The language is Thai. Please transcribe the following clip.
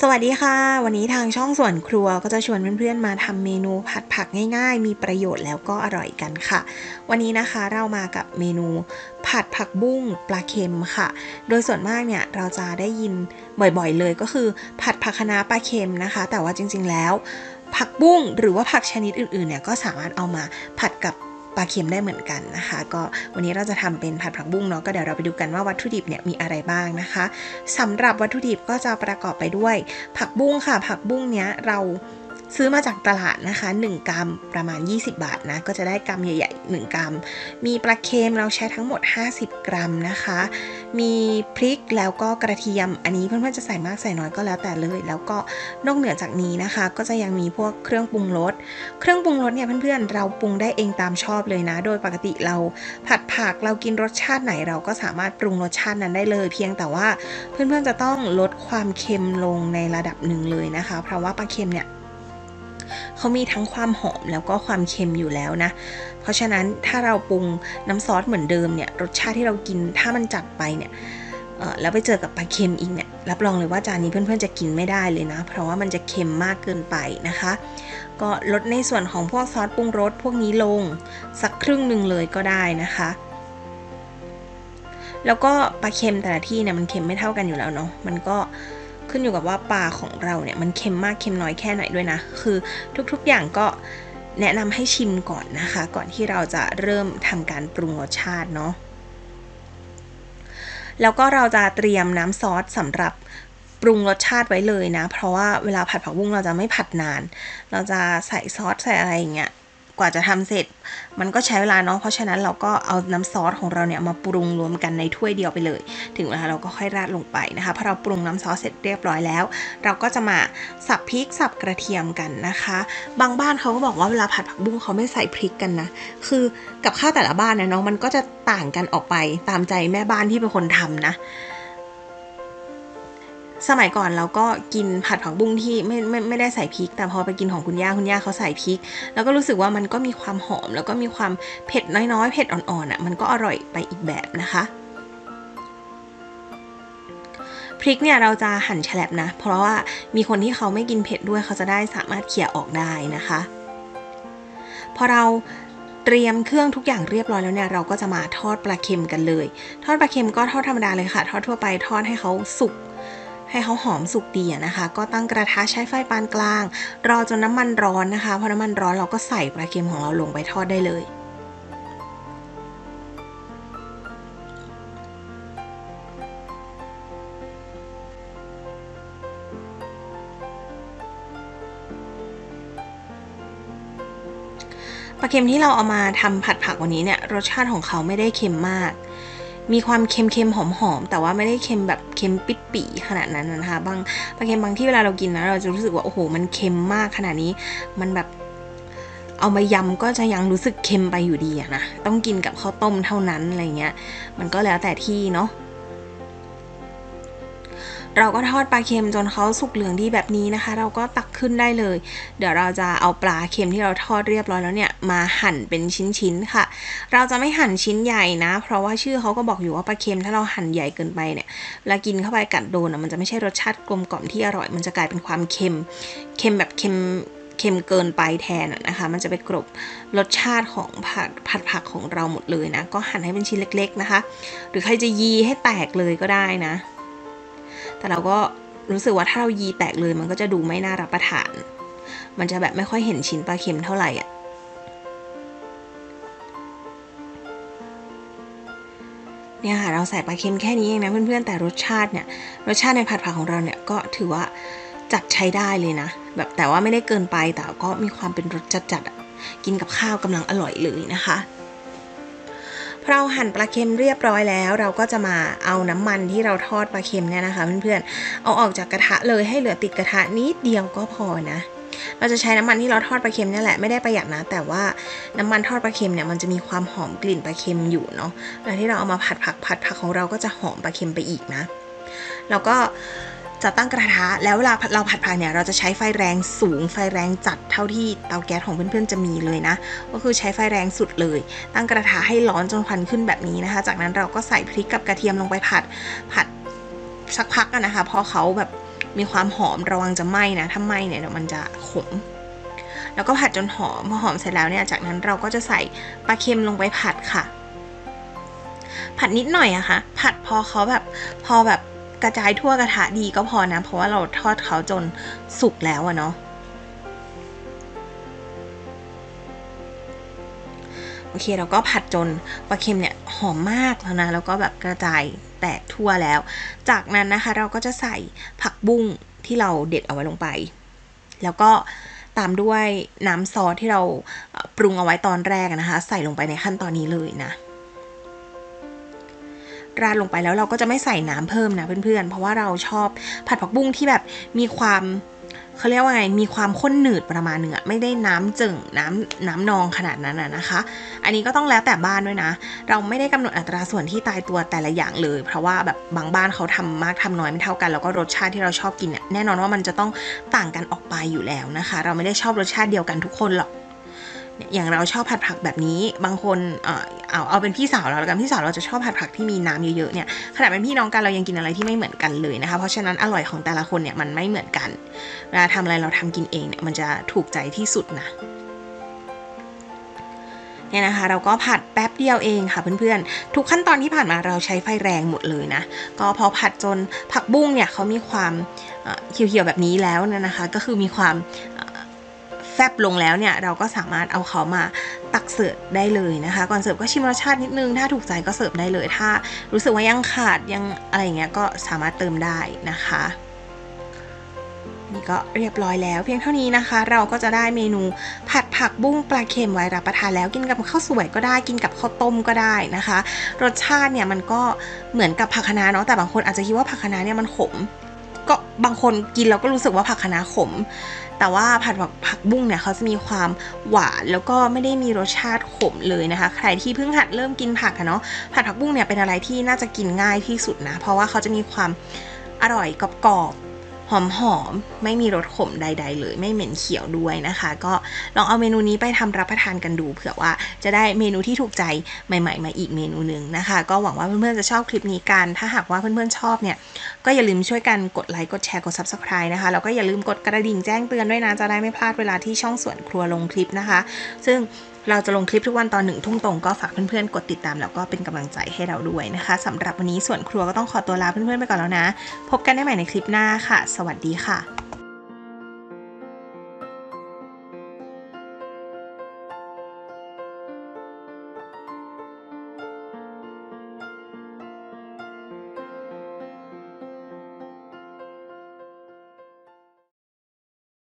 สวัสดีค่ะ วันนี้ทางช่องส่วนครัวก็จะชวนเพื่อนๆมาทำเมนูผัดผักง่ายๆ มีประโยชน์แล้วก็อร่อยกันค่ะ วันนี้นะคะเรามากับเมนูผัดผักบุ้งปลาเค็มค่ะ โดยส่วนมากเนี่ยเราจะได้ยินบ่อยๆเลยก็คือ ผัดผักคะน้าปลาเค็มนะคะ แต่ว่าจริงๆแล้วผักบุ้งหรือว่าผักชนิดอื่นๆเนี่ยก็สามารถเอามาผัดกับ ปลาเค็มได้เหมือนกันนะคะ ก็วันนี้เราจะทำเป็นผัดผักบุ้งเนาะก็เดี๋ยวเราไปดูกันว่าวัตถุดิบเนี่ยมีอะไรบ้างนะคะสำหรับวัตถุดิบก็จะประกอบไปด้วย ผักบุ้งค่ะ ผักบุ้งเนี้ยเราซื้อมาจากตลาดนะคะ 1กรัมประมาณ 20 บาทนะ ก็จะได้กรัมใหญ่ 1 กรัม มีปลาเค็มเราใช้ทั้งหมด 50 กรัมนะคะ มีพริกแล้วก็กระเทียม อันนี้เพื่อนๆจะใส่มากใส่น้อยก็แล้วแต่เลย แล้วก็นอกเหนือจากนี้นะคะ ก็จะยังมีพวกเครื่องปรุงรส เครื่องปรุงรสเนี่ยเพื่อนๆเราปรุงได้เองตามชอบเลยนะ โดยปกติเราผัดผักเรากินรสชาติไหนเราก็สามารถปรุงรสชาตินั้นได้เลย เพียงแต่ว่าเพื่อนๆจะต้องลดความเค็มลงในระดับหนึ่งเลยนะคะ เพราะว่าปลาเค็มเนี่ย เขามีทั้งความหอมแล้วก็ความเค็มอยู่แล้วนะ เพราะฉะนั้นถ้าเราปรุงน้ำซอสเหมือนเดิมเนี่ย รสชาติที่เรากินถ้ามันจัดไปเนี่ยแล้วไปเจอกับปลาเค็มอีกเนี่ย รับรองเลยว่าจานนี้เพื่อนๆจะกินไม่ได้เลยนะ เพราะว่ามันจะเค็มมากเกินไปนะคะ ก็ลดในส่วนของพวกซอสปรุงรสพวกนี้ลงสักครึ่งหนึ่งเลยก็ได้นะคะแล้วก็ปลาเค็มแต่ละที่เนี่ยมันเค็มไม่เท่ากันอยู่แล้วเนาะ มันก็ ขึ้นอยู่กับว่าปลาของเราเนี่ยมันเค็มมากเค็มน้อยแค่ไหนด้วยนะ คือทุกๆอย่างก็แนะนำให้ชิมก่อนนะคะ ก่อนที่เราจะเริ่มทำการปรุงรสชาติเนาะแล้วก็เราจะเตรียมน้ำซอสสำหรับปรุงรสชาติไว้เลยนะ เพราะว่าเวลาผัดผักบุ้งเราจะไม่ผัดนาน เราจะใส่ซอสใส่อะไรอย่างเงี้ย กว่าจะทำเสร็จ มันก็ใช้เวลาเนาะเพราะฉะนั้นเราก็เอาน้ำซอสของเราเนี่ยมาปรุงรวมกันในถ้วยเดียวไปเลย ถึงเวลาเราก็ค่อยราดลงไปนะคะพอเราปรุงน้ำซอสเสร็จเรียบร้อยแล้ว เราก็จะมาสับพริกสับกระเทียมกันนะคะ บางบ้านเขาก็บอกว่าเวลาผัดผักบุ้งเขาไม่ใส่พริกกันนะคือกับข้าวแต่ละบ้านเนี่ยเนาะมันก็จะต่างกันออกไปตามใจแม่บ้านที่เป็นคนทำนะ สมัยก่อนเราก็กินผัดผักบุ้งที่ไม่ไม่ไม่ได้ใส่พริก แต่พอไปกินของคุณย่าคุณย่าเขาใส่พริก แล้วก็รู้สึกว่ามันก็มีความหอม แล้วก็มีความเผ็ดน้อยๆ เผ็ดอ่อนๆอะมันก็อร่อยไปอีกแบบนะคะพริกเนี่ยเราจะหั่นแฉลบนะ เพราะว่ามีคนที่เขาไม่กินเผ็ดด้วยเขาจะได้สามารถเขี่ยออกได้นะคะ พอเราเตรียมเครื่องทุกอย่างเรียบร้อยแล้วเนี่ยเราก็จะมาทอดปลาเค็มกันเลย ทอดปลาเค็มก็ทอดธรรมดาเลยค่ะ ทอดทั่วไปทอดให้เขาสุก ให้เขาหอมสุกดีนะคะ ก็ตั้งกระทะใช้ไฟปานกลาง รอจนน้ำมันร้อนนะคะพอน้ำมันร้อนเราก็ใส่ปลาเค็มของเราลงไปทอดได้เลยปลาเค็มที่เราเอามาทำผัดผักวันนี้เนี่ยรสชาติของเขาไม่ได้เค็มมาก มีความเค็มๆหอมๆแต่ว่าไม่ได้เค็มแบบเค็มปิดปีขนาดนั้นนะคะบางปลาเค็มบางที่เวลาเรากินนะเราจะรู้สึกว่าโอ้โห มันเค็มมากขนาดนี้ มันแบบเอามายำก็จะยังรู้สึกเค็มไปอยู่ดีอะนะต้องกินกับข้าวต้มเท่านั้นอะไรเงี้ย มันก็แล้วแต่ที่เนาะ เราก็ทอดปลาเค็มจนเขาสุกเหลืองดีแบบนี้นะคะ เราก็ตักขึ้นได้เลย เดี๋ยวเราจะเอาปลาเค็มที่เราทอดเรียบร้อยแล้วเนี่ยมาหั่นเป็นชิ้นๆค่ะ เราจะไม่หั่นชิ้นใหญ่นะ เพราะว่าชื่อเขาก็บอกอยู่ว่าปลาเค็มถ้าเราหั่นใหญ่เกินไปเนี่ยเวลากินเข้าไปกัดโดนอะมันจะไม่ใช่รสชาติกลมกล่อมที่อร่อย มันจะกลายเป็นความเค็มเค็มแบบเค็มเค็มเกินไปแทนนะคะ มันจะไปกลบรสชาติของผัดผัดผักของเราหมดเลยนะ ก็หั่นให้เป็นชิ้นเล็ก ๆนะคะ หรือใครจะยีให้แตกเลยก็ได้นะ แต่เราก็รู้สึกว่าถ้าเรายีแตกเลยมันก็จะดูไม่น่ารับประทาน มันจะแบบไม่ค่อยเห็นชิ้นปลาเค็มเท่าไหร่อะเนี่ยค่ะเราใส่ปลาเค็มแค่นี้เองนะเพื่อนๆแต่รสชาติเนี่ยรสชาติในผัดผักของเราเนี่ยก็ถือว่าจัดใช้ได้เลยนะ แบบแต่ว่าไม่ได้เกินไปแต่ก็มีความเป็นรสจัดๆกินกับข้าวกำลังอร่อยเลยนะคะ พอเราหั่นปลาเค็มเรียบร้อยแล้ว เราก็จะมาเอาน้ำมันที่เราทอดปลาเค็มเนี่ยนะคะเพื่อนๆเอาออกจากกระทะเลยให้เหลือติดกระทะนิดเดียวก็พอนะเราจะใช้น้ำมันที่เราทอดปลาเค็มนี่แหละไม่ได้ประหยัดนะ แต่ว่าน้ำมันทอดปลาเค็มเนี่ยมันจะมีความหอมกลิ่นปลาเค็มอยู่เนาะเวลาที่เราเอามาผัดผักผัดผักของเราก็จะหอมปลาเค็มไปอีกนะ แล้วก็ จะตั้งกระทะแล้วเวลาเราผัดผักเนี่ยเราจะใช้ไฟแรงสูงไฟแรงจัดเท่าที่เตาแก๊สของเพื่อนๆจะมีเลยนะ ก็คือใช้ไฟแรงสุดเลย ตั้งกระทะให้ร้อนจนควันขึ้นแบบนี้นะคะ จากนั้นเราก็ใส่พริกกับกระเทียมลงไปผัดผัดสักพักนะคะพอเขาแบบมีความหอมระวังจะไหม้นะถ้าไหม้เนี่ยเดี๋ยวมันจะขมแล้วก็ผัดจนหอมพอหอมเสร็จแล้วเนี่ยจากนั้นเราก็จะใส่ปลาเค็มลงไปผัดค่ะ ผัดนิดหน่อยอะค่ะผัดพอเขาแบบพอแบบ กระจายทั่วกระทะดีก็พอนะ เพราะว่าเราทอดเขาจนสุกแล้วอะเนาะโอเคเราก็ผัดจนปลาเค็มเนี่ยหอมมากแล้วนะแล้วก็แบบกระจายแตกทั่วแล้ว จากนั้นนะคะเราก็จะใส่ผักบุ้งที่เราเด็ดเอาไว้ลงไป แล้วก็ตามด้วยน้ำซอสที่เราปรุงเอาไว้ตอนแรกนะคะ ใส่ลงไปในขั้นตอนนี้เลยนะ ราดลงไปแล้วเราก็จะไม่ใส่น้ำเพิ่มนะเพื่อนๆ เพราะว่าเราชอบผัดผักบุ้งที่แบบมีความเขาเรียกว่าไง มีความข้นหนืดประมาณหนึ่งอะไม่ได้น้ำจึ่งน้ำน้ำนองขนาดนั้นอะนะคะ อันนี้ก็ต้องแล้วแต่บ้านด้วยนะ เราไม่ได้กำหนดอัตราส่วนที่ตายตัวแต่ละอย่างเลย เพราะว่าแบบบางบ้านเขาทำมากทำน้อยไม่เท่ากัน แล้วก็รสชาติที่เราชอบกินเนี่ยแน่นอนว่ามันจะต้องต่างกันออกไปอยู่แล้วนะคะ เราไม่ได้ชอบรสชาติเดียวกันทุกคนหรอก อย่างเราชอบผัดผักแบบนี้ บางคนเอาเอาเป็นพี่สาวเราแล้วกันพี่สาวเราจะชอบผัดผักที่มีน้ำเยอะๆเนี่ยขนาดเป็นพี่น้องกันเรายังกินอะไรที่ไม่เหมือนกันเลยนะคะ เพราะฉะนั้นอร่อยของแต่ละคนเนี่ยมันไม่เหมือนกันเวลาทำอะไรเราทำกินเองเนี่ยมันจะถูกใจที่สุดนะเนี่ยนะคะเราก็ผัดแป๊บเดียวเองค่ะเพื่อนๆ ทุกขั้นตอนที่ผ่านมาเราใช้ไฟแรงหมดเลยนะ ก็พอผัดจนผักบุ้งเนี่ยเขามีความเขียวๆแบบนี้แล้วนะคะ ก็คือมีความ แฟบลงแล้วเนี่ยเราก็สามารถเอาเขามาตักเสิร์ฟได้เลยนะคะ ก่อนเสิร์ฟก็ชิมรสชาตินิดนึง ถ้าถูกใจก็เสิร์ฟได้เลย ถ้ารู้สึกว่ายังขาดยังอะไรเงี้ยก็สามารถเติมได้นะคะนี่ก็เรียบร้อยแล้ว เพียงเท่านี้นะคะ เราก็จะได้เมนูผัดผักบุ้งปลาเค็มไว้รับประทานแล้วกินกับข้าวสวยก็ได้กินกับข้าวต้มก็ได้นะคะ รสชาติเนี่ยมันก็เหมือนกับผักคะน้าเนาะแต่บางคนอาจจะคิดว่าผักคะน้าเนี่ยมันขม ก็บางคนกินแล้วก็รู้สึกว่าผักคะน้าขม แต่ว่าผัดผักผักบุ้งเนี่ยเขาจะมีความหวานแล้วก็ไม่ได้มีรสชาติขมเลยนะคะ ใครที่เพิ่งหัดเริ่มกินผักอะเนาะผัดผักบุ้งเนี่ยเป็นอะไรที่น่าจะกินง่ายที่สุดนะ เพราะว่าเขาจะมีความอร่อยกรอบ ๆหอมๆไม่มีรสขมใด ๆ เลยไม่เหม็นเขียวด้วยนะคะ ก็ลองเอาเมนูนี้ไปทำรับประทานกันดูเผื่อว่าจะได้เมนูที่ถูกใจใหม่ ๆ มาอีกเมนูหนึ่งนะคะ ก็หวังว่าเพื่อนๆจะชอบคลิปนี้กัน ถ้าหากว่าเพื่อนๆชอบเนี่ยก็อย่าลืมช่วยกันกดไลค์กดแชร์กด Subscribe นะคะแล้วก็อย่าลืมกดกระดิ่งแจ้งเตือนด้วยนะจะได้ไม่พลาดเวลาที่ช่องสวนครัวลงคลิปนะคะ ซึ่ง เราจะลงคลิปทุกวันตอนหนึ่งทุ่มตรงก็ฝากเพื่อนๆ กดติดตามแล้วก็เป็นกำลังใจให้เราด้วยนะคะสำหรับวันนี้ส่วนครัวก็ต้องขอตัวลาเพื่อนๆไปก่อนแล้วนะ พบกันได้ใหม่ในคลิปหน้าค่ะ สวัสดีค่ะ